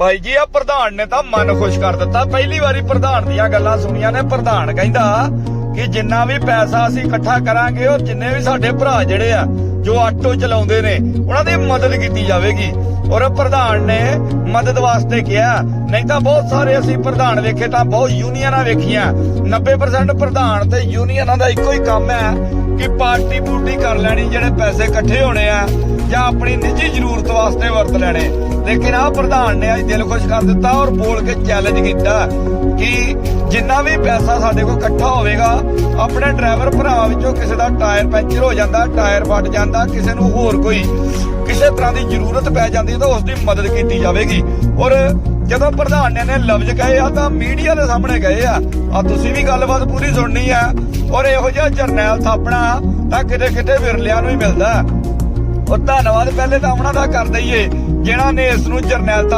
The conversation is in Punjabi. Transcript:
ਭਾਈ ਜੀ ਆ ਪ੍ਰਧਾਨ ਨੇ ਤਾਂ ਮਨ ਖੁਸ਼ ਕਰ ਦਿੱਤਾ। ਪਹਿਲੀ ਵਾਰੀ ਪ੍ਰਧਾਨ ਦੀਆਂ ਗੱਲਾਂ ਸੁਣੀਆਂ ਨੇ। ਪ੍ਰਧਾਨ ਕਹਿੰਦਾ ਕਿ ਜਿੰਨਾ ਵੀ ਪੈਸਾ ਅਸੀਂ ਇਕੱਠਾ ਕਰਾਂਗੇ, ਉਹ ਜਿੰਨੇ ਵੀ ਸਾਡੇ ਭਰਾ ਜਿਹੜੇ ਆ, ਜੋ ਆਟੋ ਚਲਾਉਂਦੇ ਨੇ, ਉਹਨਾਂ ਦੀ ਮਦਦ ਕੀਤੀ ਜਾਵੇਗੀ। ਔਰ ਪ੍ਰਧਾਨ ਨੇ ਮਦਦ ਵਾਸਤੇ ਕਿਹਾ, ਨਹੀਂ ਤਾਂ ਬਹੁਤ ਸਾਰੇ ਅਸੀਂ ਪ੍ਰਧਾਨ ਵੇਖੇ ਤਾਂ ਬਹੁਤ ਯੂਨੀਅਨਾਂ ਵੇਖੀਆਂ। 90% ਪ੍ਰਧਾਨ ਤੇ ਯੂਨੀਅਨਾਂ ਦਾ ਇੱਕੋ ਹੀ ਕੰਮ ਹੈ ਕਿ ਪਾਰਟੀ ਪੂਰਟੀ ਕਰ ਲੈਣੀ, ਜਿਹੜੇ ਪੈਸੇ ਇਕੱਠੇ ਹੋਣੇ ਆ। ਜਾਂ ਆਪਣੀ ਨਿੱਜੀ ਜ਼ਰੂਰਤ ਵਾਸਤੇ ਵਰਤ ਲੈਣੇ। ਲੇਕਿਨ ਆ ਪ੍ਰਧਾਨ ਨੇ ਅੱਜ ਦਿਲ ਖੁਸ਼ ਕਰ ਦਿੱਤਾ ਔਰ ਬੋਲ ਕੇ ਚੈਲੰਜ ਕੀਤਾ ਕਿ ਜਿੰਨਾ ਵੀ ਪੈਸਾ ਸਾਡੇ ਕੋਲ ਇਕੱਠਾ ਹੋਵੇਗਾ, ਆਪਣੇ ਡਰਾਈਵਰ ਭਰਾ ਵਿੱਚੋਂ ਕਿਸੇ ਦਾ ਟਾਇਰ ਪੈਂਚਰ ਹੋ ਜਾਂਦਾ ਟਾਇਰ ਫਟ ਜਾਂਦਾ, ਕਿਸੇ ਨੂੰ ਹੋਰ ਕੋਈ ਕਿਸੇ ਤਰ੍ਹਾਂ ਦੀ ਜ਼ਰੂਰਤ ਪੈ ਜਾਂਦੀ ਤਾਂ ਉਸ ਦੀ ਮਦਦ ਕੀਤੀ ਜਾਵੇਗੀ। ਔਰ ਜਦੋਂ ਪ੍ਰਧਾਨ ਨੇ ਲਫ਼ਜ਼ ਕਹੇ ਆ ਤਾਂ ਮੀਡੀਆ ਦੇ ਸਾਹਮਣੇ ਗਏ ਆ ਆ ਤੁਸੀਂ ਵੀ ਗੱਲਬਾਤ ਪੂਰੀ ਸੁਣਨੀ ਆ ਔਰ ਇਹੋ ਜਿਹਾ ਜਰਨੈਲ ਥਾਪਣਾ ਤਾਂ ਕਿਤੇ ਕਿਤੇ ਵਿਰਲਿਆਂ ਨੂੰ ਹੀ ਮਿਲਦਾ। ਉਹ ਧੰਨਵਾਦ ਪਹਿਲੇ ਤਾਂ ਉਹਨਾਂ ਦਾ ਕਰ ਦਈਏ ਜਿਨ੍ਹਾਂ ਨੇ ਇਸ ਨੂੰ ਜਰਨੈਲ